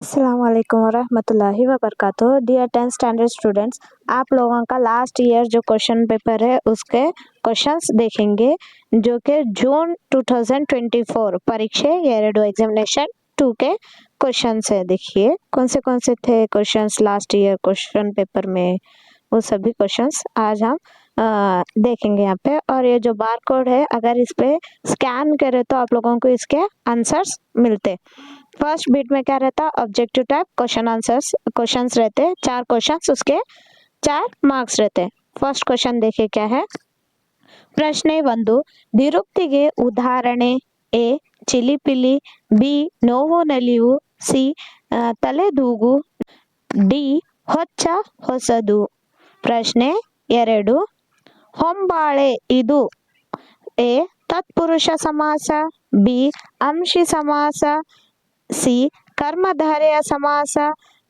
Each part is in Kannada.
अल्लाम वरम वबरकत डियर टेंथ स्टैंडर्ड स्टूडेंट्स आप लोगों का लास्ट ईयर जो क्वेश्चन पेपर है उसके क्वेश्चंस देखेंगे जो कि जून 2024 परीक्षा एरेडो एग्जामिनेशन टू के क्वेश्चंस है। देखिए कौन से कौन से थे questions last year question paper में? वो सभी क्वेश्चंस आज हम आ, देखेंगे यहाँ पे। और ये जो बार कोड है अगर इस पर स्कैन करें तो आप लोगों को इसके आंसर्स मिलते। फर्स्ट बीट में क्या रहता objective type question answers questions रहते चार क्वेश्चंस उसके चार मार्क्स रहते फर्स्ट क्वेश्चन देखिए क्या है ಪ್ರಶ್ನೆ ಒಂದು ನಿರುಕ್ತಿಗೆ ಉದಾಹರಣೆ ಎ ಚಿಲಿಪಿಲಿ ಬಿ ನೋವು ನಲಿವು ಸಿ ಆ, ತಲೆದೂಗು ಡಿ ಹೊಚ್ಚ ಹೊಸದು ಪ್ರಶ್ನೆ ಎರಡು ಹೊಂಬಾಳೆ ಇದು ಎ ತತ್ಪುರುಷ ಸಮಾಸ ಬಿ ಅಂಶಿ ಸಮಾಸ ಸಿ. ಕರ್ಮಧಾರೆಯ ಸಮಾಸ.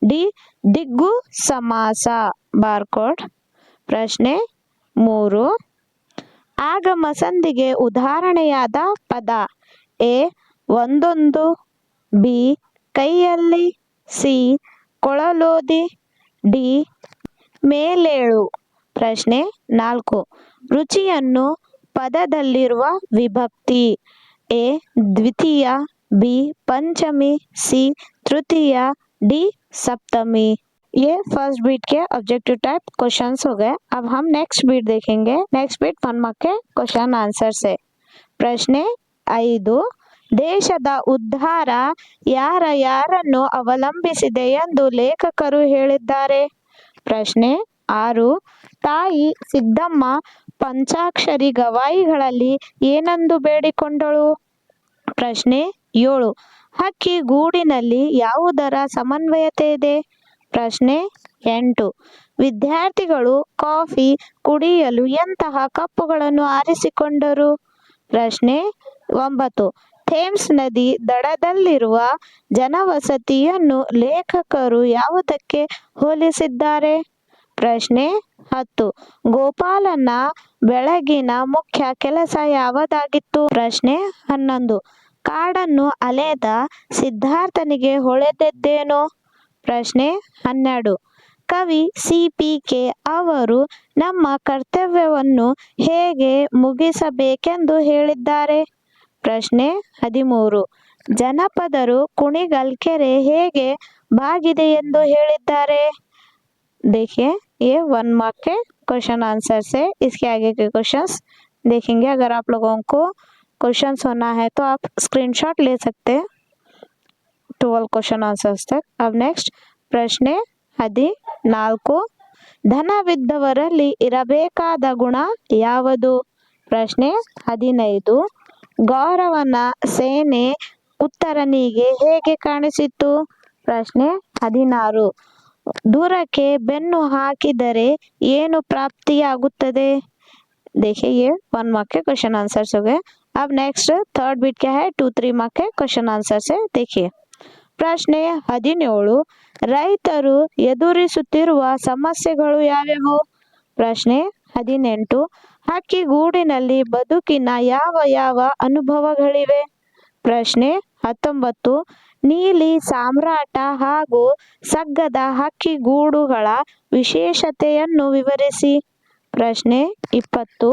ಡಿ. ದಿಗ್ಗು ಸಮಾಸ. ಬಾರ್ಕೋಡ್. ಪ್ರಶ್ನೆ ಮೂರು. ಆಗಮ ಸಂಧಿಗೆ ಉದಾಹರಣೆಯಾದ ಪದ ಎ ಒಂದೊಂದು, ಬಿ ಕೈಯಲ್ಲಿ, ಸಿ ಕೊಳಲೋದಿ, ಡಿ ಮೇಲೇಳು. ಪ್ರಶ್ನೆ ನಾಲ್ಕು. ರುಚಿಯನ್ನು ಪದದಲ್ಲಿರುವ ವಿಭಕ್ತಿ ಎ ದ್ವಿತೀಯ बी पंचमी सी तृतीय डी सप्तमी ये फर्स्ट बीट के ऑब्जेक्टिव टाइप क्वेश्चंस हो गए अब हम नेक्स्ट बीट देखेंगे नेक्स्ट बीट वन मार्क के क्वेश्चन आंसर से ಪ್ರಶ್ನೆ ಐದು ದೇಶದ ಉದ್ಧಾರ ಯಾರ ಯಾರನ್ನು ಅವಲಂಬಿಸಿದೆ ಎಂದು ಲೇಖಕರು ಹೇಳಿದ್ದಾರೆ ಪ್ರಶ್ನೆ ಆರು ತಾಯಿ ಸಿದ್ದಮ್ಮ ಪಂಚಾಕ್ಷರಿ ಗವಾಯಿಗಳಲ್ಲಿ ಏನೆಂದು ಬೇಡಿಕೊಂಡಳು ಪ್ರಶ್ನೆ ಏಳು, ಹಕ್ಕಿ ಗೂಡಿನಲ್ಲಿ ಯಾವುದರ ಸಮನ್ವಯತೆ ಇದೆ ಪ್ರಶ್ನೆ ಎಂಟು, ವಿದ್ಯಾರ್ಥಿಗಳು ಕಾಫಿ ಕುಡಿಯಲು ಎಂತಹ ಕಪ್ಪುಗಳನ್ನು ಆರಿಸಿಕೊಂಡರು? ಪ್ರಶ್ನೆ ಒಂಬತ್ತು, ಥೇಮ್ಸ್ ನದಿ ದಡದಲ್ಲಿರುವ ಜನವಸತಿಯನ್ನು ಲೇಖಕರು ಯಾವುದಕ್ಕೆ ಹೋಲಿಸಿದ್ದಾರೆ? ಪ್ರಶ್ನೆ ಹತ್ತು, ಗೋಪಾಲನ ಬೆಳಗಿನ ಮುಖ್ಯ ಕೆಲಸ ಯಾವುದಾಗಿತ್ತು? ಪ್ರಶ್ನೆ ಹನ್ನೊಂದು ಕಾಡನ್ನು ಅಲೆದ ಸಿದ್ಧಾರ್ಥನಿಗೆ ಹೊಳೆದದ್ದೇನು ಪ್ರಶ್ನೆ ಹನ್ನೆರಡು ಕವಿ ಸಿ ಪಿ ಕೆ ಅವರು ನಮ್ಮ ಕರ್ತವ್ಯವನ್ನು ಹೇಗೆ ಮುಗಿಸಬೇಕೆಂದು ಹೇಳಿದ್ದಾರೆ ಪ್ರಶ್ನೆ ಹದಿಮೂರು ಜನಪದರು ಕುಣಿಗಲ್ ಕೆರೆ ಹೇಗೆ ಬಾಗಿದೆ ಎಂದು ಹೇಳಿದ್ದಾರೆ देखिए ये वन मार्क के क्वेश्चन आंसर से इसके आगे के क्वेश्चंस देखेंगे अगर आप लोगों को क्वेश्चंस होना है तो आप स्क्रीनशॉट ले सकते हैं ट्वेल्व क्वेश्चन आंसर्स तक अब नेक्स्ट ಪ್ರಶ್ನೆ ಹದಿನಾಲ್ಕು ಧನವಿದ್ದವರಲ್ಲಿ ಇರಬೇಕಾದ ಗುಣ ಯಾವುದು ಪ್ರಶ್ನೆ ಹದಿನೈದು ಗೌರವನ ಸೇನೆ ಉತ್ತರನಿಗೆ ಹೇಗೆ ಕಾಣಿಸಿತು ಪ್ರಶ್ನೆ ಹದಿನಾರು ದೂರಕ್ಕೆ ಬೆನ್ನು ಹಾಕಿದರೆ ಏನು ಪ್ರಾಪ್ತಿಯಾಗುತ್ತದೆ देखिए ये वन मार्क के क्वेश्चन आंसर्स हो गए अब नेक्स्ट थर्ड बीट क्या है टू थ्री मार्क के क्वेश्चन आंसर से देखिए ಪ್ರಶ್ನೆ ಹದಿನೇಳು ರೈತರು ಎದುರಿಸುತ್ತಿರುವ ಸಮಸ್ಯೆಗಳು ಯಾವ್ಯಾವು ಪ್ರಶ್ನೆ ಹದಿನೆಂಟು ಹಕ್ಕಿಗೂಡಿನಲ್ಲಿ ಬದುಕಿನ ಯಾವ ಯಾವ ಅನುಭವಗಳಿವೆ ಪ್ರಶ್ನೆ ಹತ್ತೊಂಬತ್ತು ನೀಲಿ ಸಾಮ್ರಾಟ ಹಾಗೂ ಸಗ್ಗದ ಹಕ್ಕಿಗೂಡುಗಳ ವಿಶೇಷತೆಯನ್ನು ವಿವರಿಸಿ ಪ್ರಶ್ನೆ ಇಪ್ಪತ್ತು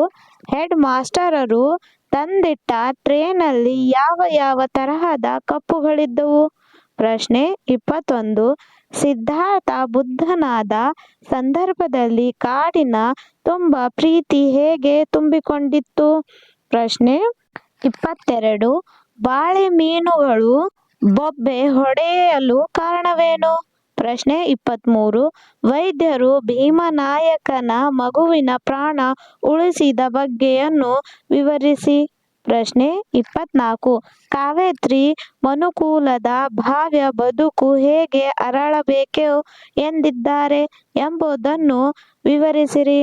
ಹೆಡ್ ಮಾಸ್ಟರರು ತಂದಿಟ್ಟ ಟ್ರೇನಲ್ಲಿ ಯಾವ ಯಾವ ತರಹದ ಕಪ್ಪುಗಳಿದ್ದವು? ಪ್ರಶ್ನೆ ಇಪ್ಪತ್ತೊಂದು. ಸಿದ್ಧಾರ್ಥ ಬುದ್ಧನಾದ ಸಂದರ್ಭದಲ್ಲಿ ಕಾಡಿನ ತುಂಬ ಪ್ರೀತಿ ಹೇಗೆ ತುಂಬಿಕೊಂಡಿತ್ತು? ಪ್ರಶ್ನೆ ಇಪ್ಪತ್ತೆರಡು. ಬಾಳೆ ಮೀನುಗಳು ಬೊಬ್ಬೆ ಹೊಡೆಯಲು ಕಾರಣವೇನು? ಪ್ರಶ್ನೆ ಇಪ್ಪತ್ತ್ಮೂರು ವೈದ್ಯರು ಭೀಮನಾಯಕನ ಮಗುವಿನ ಪ್ರಾಣ ಉಳಿಸಿದ ಬಗ್ಗೆಯನ್ನು ವಿವರಿಸಿ ಪ್ರಶ್ನೆ ಇಪ್ಪತ್ನಾಲ್ಕು ಕಾವೇತ್ರಿ ಮನುಕೂಲದ ಭಾವ್ಯ ಬದುಕು ಹೇಗೆ ಅರಳಬೇಕು ಎಂದಿದ್ದಾರೆ ಎಂಬುದನ್ನು ವಿವರಿಸಿರಿ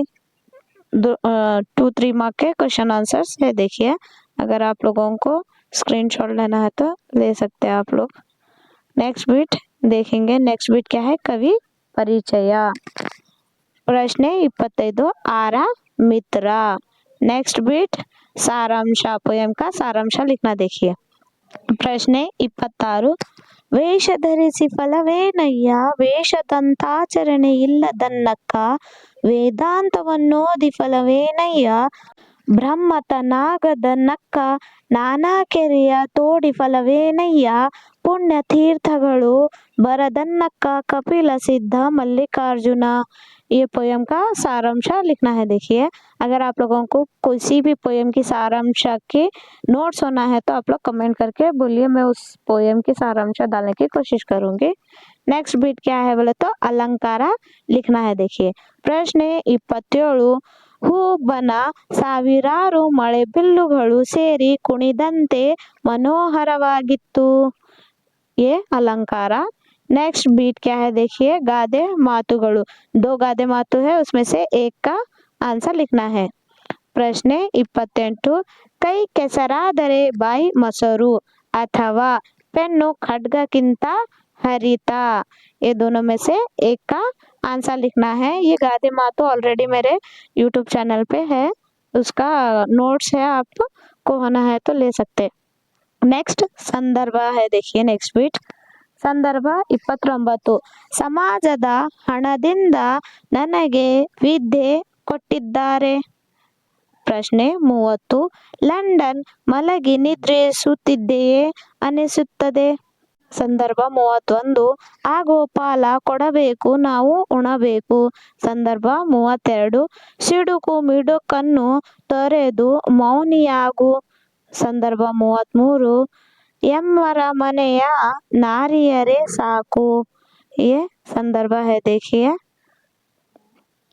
टू थ्री मार्क के क्वेश्चन आंसर्स है देखिए अगर आप लोगों को स्क्रीनशॉट लेना है तो ले सकते हैं आप लोग नेक्स्ट बीट देखेंगे नेक्स्ट बीट क्या है कवि परिचय ಪ್ರಶ್ನೆ ಇಪ್ಪತ್ತೈದು आरा मित्र नेक्स्ट बीट सारांश पोयम का सारांश लिखना देखिए ಪ್ರಶ್ನೆ ಇಪ್ಪತ್ತಾರು ವೇಷ ಧರಿಸಿ ಫಲವೇನಯ್ಯ ವೇಷದಂತಾಚರಣೆ ಇಲ್ಲದನ್ನಕ್ಕ ವೇದಾಂತವನ್ನೋದಿ ಫಲವೇನಯ್ಯ ಬ್ರಹ್ಮತನಾಗದನ್ನಕ್ಕ ನಾನಾ ಕೆರೆಯ ತೋಡಿ ಫಲವೇನಯ್ಯ ಪುಣ್ಯತೀರ್ಥಗಳು ಬರದನ್ನಕ್ಕ कपिल सिद्ध मल्लिकार्जुना ये पोयम का सारांश लिखना है देखिए अगर आप लोगों को किसी भी पोयम की सारांश के नोट्स होना है तो आप लोग कमेंट करके बोलिए मैं उस पोयम की सारांश डालने की कोशिश करूँगी नेक्स्ट बीट क्या है बोले तो अलंकारा लिखना है देखिए प्रश्न ಪ್ರಶ್ನೆ ಇಪ್ಪತ್ತೇಳು. ಹೂಬನ ಸಾವಿರಾರು ಮಳೆಬಿಲ್ಲುಗಳು ಸೇರಿ ಕುಣಿದಂತೆ ಮನೋಹರವಾಗಿತ್ತು. ये अलंकारा। नेक्स्ट बीट क्या है देखिए? गादे मातुगणु दो गादे मातु है, उसमें से एक का आंसर लिखना है। प्रश्न इपत्ट कई केसरा दरे बाई मसरु। अथवा पेनु ಪೆನ್ನು किंता हरिता। ये दोनों में से एक का आंसर लिखना है। ये गादे मातु ऑलरेडी मेरे यूट्यूब चैनल पे है। उसका नोट्स है आपको होना है तो ले सकते। ನೆಕ್ಸ್ಟ್ ಸಂದರ್ಭ है देखिए ನೆಕ್ಸ್ಟ್ ಬೀಟ್ ಸಂದರ್ಭ ಇಪ್ಪತ್ತೊಂಬತ್ತು ಸಮಾಜದ ಹಣದಿಂದ ನನಗೆ ವಿದ್ಯೆ ಕೊಟ್ಟಿದ್ದಾರೆ ಪ್ರಶ್ನೆ ಮೂವತ್ತು ಲಂಡನ್ ಮಲಗಿ ನಿದ್ರಿಸುತ್ತಿದೆಯೇ ಅನಿಸುತ್ತದೆ ಸಂದರ್ಭ ಮೂವತ್ತೊಂದು ಆ ಗೋಪಾಲ ಕೊಡಬೇಕು ನಾವು ಉಣಬೇಕು ಸಂದರ್ಭ ಮೂವತ್ತೆರಡು ಸಿಡುಕು ಮಿಡುಕನ್ನು ತೊರೆದು ಮೌನಿಯಾಗು ಸಂದರ್ಭ ಮೂವತ್ತ್ಮೂರು ಎಮ್ಮರ ಮನೆಯ ನಾರಿಯರೇ ಸಾಕು. ये ಸಂದರ್ಭ है देखिए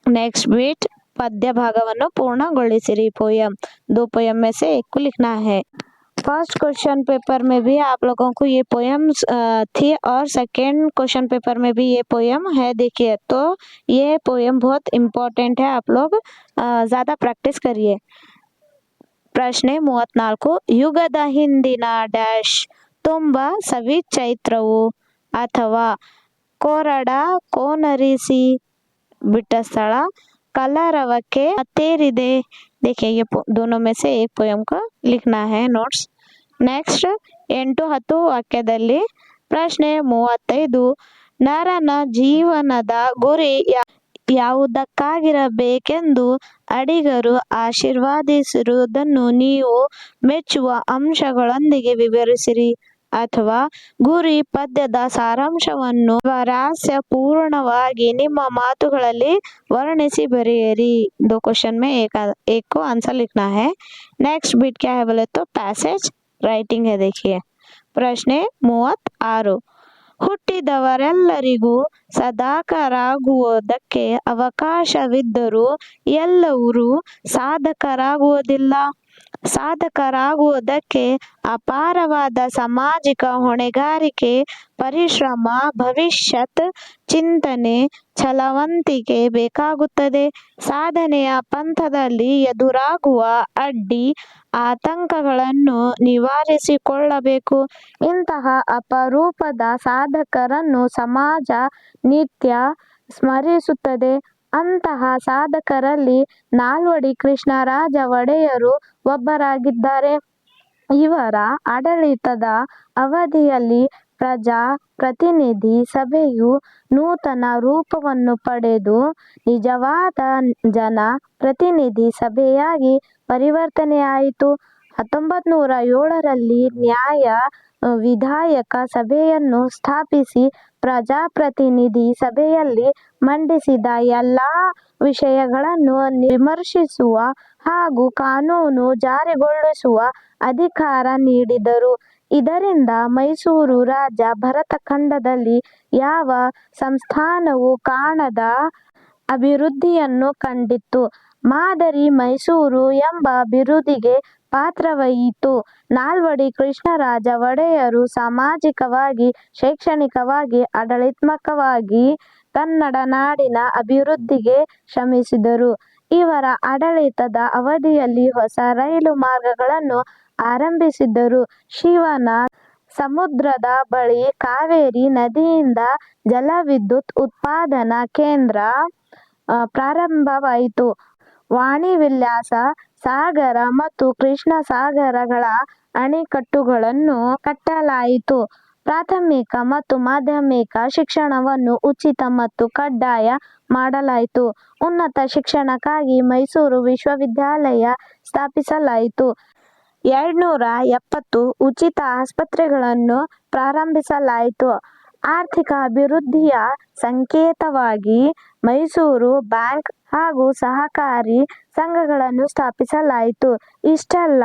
नेक्स्ट बीट पद्य भागವನ್ನು पूर्णಗೊಳಿಸಿರಿ पोयम दो पोयम में से एक को लिखना है फ़र्स्ट क्वेश्चन पेपर में भी आप लोगों को ये पोयम थी और सेकेंड क्वेश्चन पेपर में भी ये पोयम है देखिए तो ये पोयम बहुत इम्पोर्टेंट है आप लोग ज़्यादा प्रैक्टिस करिए ಪ್ರಶ್ನೆ ಮೂವತ್ನಾಲ್ಕು ಯುಗದ ಹಿಂದಿನ ಡ್ಯಾಶ್ ತುಂಬ ಸವಿ ಚೈತ್ರವು ಅಥವಾ ಕೊರಡ ಕೋನರಿಸಿ ಬಿಟ್ಟ ಸ್ಥಳ ಕಲರವಕ್ಕೆ ಮತ್ತೇರಿದೆ देखिए ये पो- दोनों में से एक पोयम को लिखना है नोट्स ನೆಕ್ಸ್ಟ್ ಎಂಟು ಹತ್ತು ವಾಕ್ಯದಲ್ಲಿ ಪ್ರಶ್ನೆ ಮೂವತ್ತೈದು ನರನ ಜೀವನದ ಗುರಿ ಯಾ- ಯಾವುದಕ್ಕಾಗಿರಬೇಕೆಂದು ಅಡಿಗರು ಆಶೀರ್ವಾದಿಸಿರುವುದನ್ನು ನೀವು ಮೆಚ್ಚುವ ಅಂಶಗಳೊಂದಿಗೆ ವಿವರಿಸಿರಿ ಅಥವಾ ಗುರಿ ಪದ್ಯದ ಸಾರಾಂಶವನ್ನು ಸ್ವಾರಸ್ಯಪೂರ್ಣವಾಗಿ ನಿಮ್ಮ ಮಾತುಗಳಲ್ಲಿ वर्णिसी बरेरी दो क्वेश्चन में एक आ- एक को आंसर लिखना है नेक्स्ट बीट क्या है बोले तो पैसेज राइटिंग है देखिए ಪ್ರಶ್ನೆ ಮೂವತ್ತಾರು ಹುಟ್ಟಿದವರೆಲ್ಲರಿಗೂ ಸಾಧಕರಾಗುವುದಕ್ಕೆ ಅವಕಾಶವಿದ್ದರೂ ಎಲ್ಲರೂ ಸಾಧಕರಾಗುವುದಿಲ್ಲ. ಸಾಧಕರಾಗುವುದಕ್ಕೆ ಅಪಾರವಾದ ಸಾಮಾಜಿಕ ಹೊಣೆಗಾರಿಕೆ, ಪರಿಶ್ರಮ, ಭವಿಷ್ಯತ್ ಚಿಂತನೆ, ಛಲವಂತಿಕೆ ಬೇಕಾಗುತ್ತದೆ. ಸಾಧನೆಯ ಪಂಥದಲ್ಲಿ ಎದುರಾಗುವ ಅಡ್ಡಿ, ಆತಂಕಗಳನ್ನು ನಿವಾರಿಸಿಕೊಳ್ಳಬೇಕು. ಇಂತಹ ಅಪರೂಪದ ಸಾಧಕರನ್ನು ಸಮಾಜ ನಿತ್ಯ ಸ್ಮರಿಸುತ್ತದೆ. ಅಂತಹ ಸಾಧಕರಲ್ಲಿ ನಾಲ್ವಡಿ ಕೃಷ್ಣರಾಜ ಒಡೆಯರು ಒಬ್ಬರಾಗಿದ್ದಾರೆ. ಇವರ ಆಡಳಿತದ ಅವಧಿಯಲ್ಲಿ ಪ್ರಜಾ ಪ್ರತಿನಿಧಿ ಸಭೆಯು ನೂತನ ರೂಪವನ್ನು ಪಡೆದು ನಿಜವಾದ ಜನ ಪ್ರತಿನಿಧಿ ಸಭೆಯಾಗಿ ಪರಿವರ್ತನೆಯಾಯಿತು. ಹತ್ತೊಂಬತ್ತು ನೂರ ಏಳರಲ್ಲಿ ನ್ಯಾಯ ವಿಧಾಯಕ ಸಭೆಯನ್ನು ಸ್ಥಾಪಿಸಿ ಪ್ರಜಾಪ್ರತಿನಿಧಿ ಸಭೆಯಲ್ಲಿ ಮಂಡಿಸಿದ ಎಲ್ಲಾ ವಿಷಯಗಳನ್ನು ವಿಮರ್ಶಿಸುವ ಹಾಗೂ ಕಾನೂನು ಜಾರಿಗೊಳಿಸುವ ಅಧಿಕಾರ ನೀಡಿದರು. ಇದರಿಂದ ಮೈಸೂರು ರಾಜ ಭರತಖಂಡದಲ್ಲಿ ಯಾವ ಸಂಸ್ಥಾನವೂ ಕಾಣದ ಅಭಿವೃದ್ಧಿಯನ್ನು ಕಂಡಿತ್ತು. ಮಾದರಿ ಮೈಸೂರು ಎಂಬ ಬಿರುದಿಗೆ ಪಾತ್ರವಾಯಿತು ನಾಲ್ವಡಿ ಕೃಷ್ಣರಾಜ ಒಡೆಯರು ಸಾಮಾಜಿಕವಾಗಿ, ಶೈಕ್ಷಣಿಕವಾಗಿ ಆಡಳಿತಾತ್ಮಕವಾಗಿ ಕನ್ನಡ ನಾಡಿನ ಅಭಿವೃದ್ಧಿಗೆ ಶ್ರಮಿಸಿದರು. ಇವರ ಆಡಳಿತದ ಅವಧಿಯಲ್ಲಿ ಹೊಸ ರೈಲು ಮಾರ್ಗಗಳನ್ನು ಆರಂಭಿಸಿದರು ಶಿವನ ಸಮುದ್ರದ ಬಳಿ ಕಾವೇರಿ ನದಿಯಿಂದ ಜಲವಿದ್ಯುತ್ ಉತ್ಪಾದನಾ ಕೇಂದ್ರ ಪ್ರಾರಂಭವಾಯಿತು. ವಾಣಿವಿಲಾಸ, ಸಾಗರ ಮತ್ತು ಕೃಷ್ಣ ಸಾಗರಗಳ ಅಣೆಕಟ್ಟುಗಳನ್ನು ಕಟ್ಟಲಾಯಿತು. ಪ್ರಾಥಮಿಕ ಮತ್ತು ಮಾಧ್ಯಮಿಕ ಶಿಕ್ಷಣವನ್ನು ಉಚಿತ ಮತ್ತು ಕಡ್ಡಾಯ ಮಾಡಲಾಯಿತು. ಉನ್ನತ ಶಿಕ್ಷಣಕ್ಕಾಗಿ ಮೈಸೂರು ವಿಶ್ವವಿದ್ಯಾಲಯ ಸ್ಥಾಪಿಸಲಾಯಿತು. ಎರಡ್ನೂರ ಎಪ್ಪತ್ತು ಉಚಿತ ಆಸ್ಪತ್ರೆಗಳನ್ನು ಪ್ರಾರಂಭಿಸಲಾಯಿತು. ಆರ್ಥಿಕ ಅಭಿವೃದ್ಧಿಯ ಸಂಕೇತವಾಗಿ ಮೈಸೂರು ಬ್ಯಾಂಕ್ ಹಾಗೂ ಸಹಕಾರಿ ಸಂಘಗಳನ್ನು ಸ್ಥಾಪಿಸಲಾಯಿತು ಇಷ್ಟೆಲ್ಲ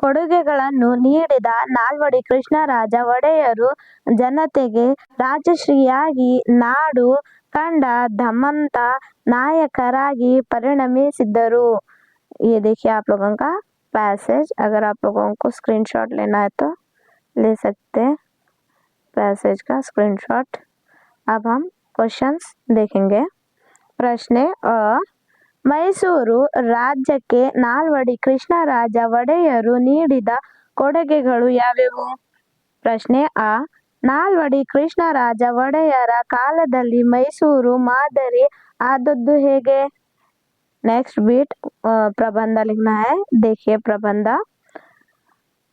ಕೊಡುಗೆಗಳನ್ನು ನೀಡಿದ ನಾಲ್ವಡಿ ಕೃಷ್ಣರಾಜ ಒಡೆಯರು ಜನತೆಗೆ ರಾಜಶ್ರೀಯಾಗಿ ನಾಡು ಕಂಡ ಧಮಂತ ನಾಯಕರಾಗಿ ಪರಿಣಮಿಸಿದ್ದರು ये देखिए आप लोगों का पैसेज अगर आप लोगों को स्क्रीनशॉट लेना है तो ले सकते हैं पैसेज का स्क्रीनशॉट अब हम क्वेश्चंस देखेंगे ಪ್ರಶ್ನೆ ಅ ಮೈಸೂರು ರಾಜ್ಯಕ್ಕೆ ನಾಲ್ವಡಿ ಕೃಷ್ಣರಾಜ ಒಡೆಯರು ನೀಡಿದ ಕೊಡುಗೆಗಳು ಯಾವ್ಯಾವು ಪ್ರಶ್ನೆ ಆ ನಾಲ್ವಡಿ ಕೃಷ್ಣರಾಜ ಒಡೆಯರ ಕಾಲದಲ್ಲಿ ಮೈಸೂರು ಮಾದರಿ ಆದದ್ದು ಹೇಗೆ ನೆಕ್ಸ್ಟ್ बीट ಪ್ರಬಂಧ लिखना है देखिए ಪ್ರಬಂಧ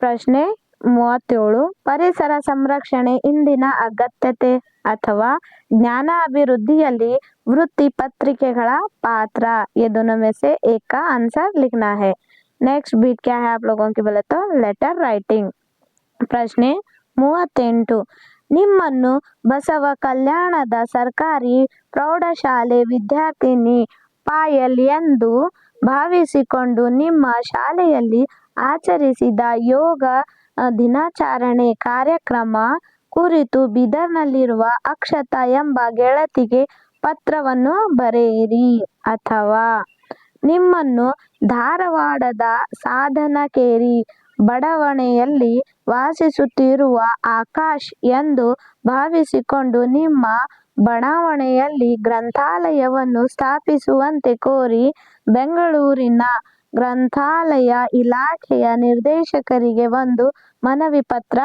ಪ್ರಶ್ನೆ ಮೂವತ್ತೇಳು, ಪರಿಸರ ಸಂರಕ್ಷಣೆ ಇಂದಿನ ಅಗತ್ಯತೆ ಅಥವಾ ಜ್ಞಾನ ಅಭಿವೃದ್ಧಿಯಲ್ಲಿ ವೃತ್ತಿ ಪತ್ರಿಕೆಗಳ ಪಾತ್ರ. ये ನಮಸೆ ಏಕ ಆನ್ಸರ್ ಲಿಖನಾ ಹೇ ನೆಕ್ಸ್ಟ್ लिखना है नेक्स्ट बीट क्या है आप लोगों की ಪ್ರಶ್ನೆ ಮೂವತ್ತೆಂಟು, ನಿಮ್ಮನ್ನು ಬಸವ ಕಲ್ಯಾಣದ ಸರ್ಕಾರಿ ಪ್ರೌಢಶಾಲೆ ವಿದ್ಯಾರ್ಥಿನಿ ಪಾಯಲ್ ಎಂದು ಭಾವಿಸಿಕೊಂಡು ನಿಮ್ಮ ಶಾಲೆಯಲ್ಲಿ ಆಚರಿಸಿದ ಯೋಗ ದಿನಾಚರಣೆ ಕಾರ್ಯಕ್ರಮ ಕುರಿತು ಬೀದರ್ನಲ್ಲಿರುವ ಅಕ್ಷತಾ ಎಂಬ ಗೆಳತಿಗೆ ಪತ್ರವನ್ನು ಬರೆಯಿರಿ ಅಥವಾ ನಿಮ್ಮನ್ನು ಧಾರವಾಡದ ಸಾಧನಕೇರಿ ಬಡಾವಣೆಯಲ್ಲಿ ವಾಸಿಸುತ್ತಿರುವ ಆಕಾಶ್ ಎಂದು ಭಾವಿಸಿಕೊಂಡು ನಿಮ್ಮ ಬಡಾವಣೆಯಲ್ಲಿ ಗ್ರಂಥಾಲಯವನ್ನು ಸ್ಥಾಪಿಸುವಂತೆ ಕೋರಿ ಬೆಂಗಳೂರಿನ ಗ್ರಂಥಾಲಯ ಇಲಾಖೆಯ ನಿರ್ದೇಶಕರಿಗೆ ಒಂದು ಮನವಿ ಪತ್ರ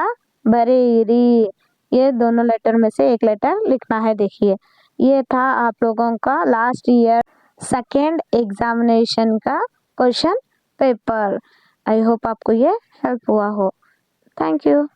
बरेरी ये दोनों लेटर में से एक लेटर लिखना है देखिए ये था आप लोगों का लास्ट ईयर सेकेंड एग्जामिनेशन का क्वेश्चन पेपर आई होप आपको ये हेल्प हुआ हो थैंक यू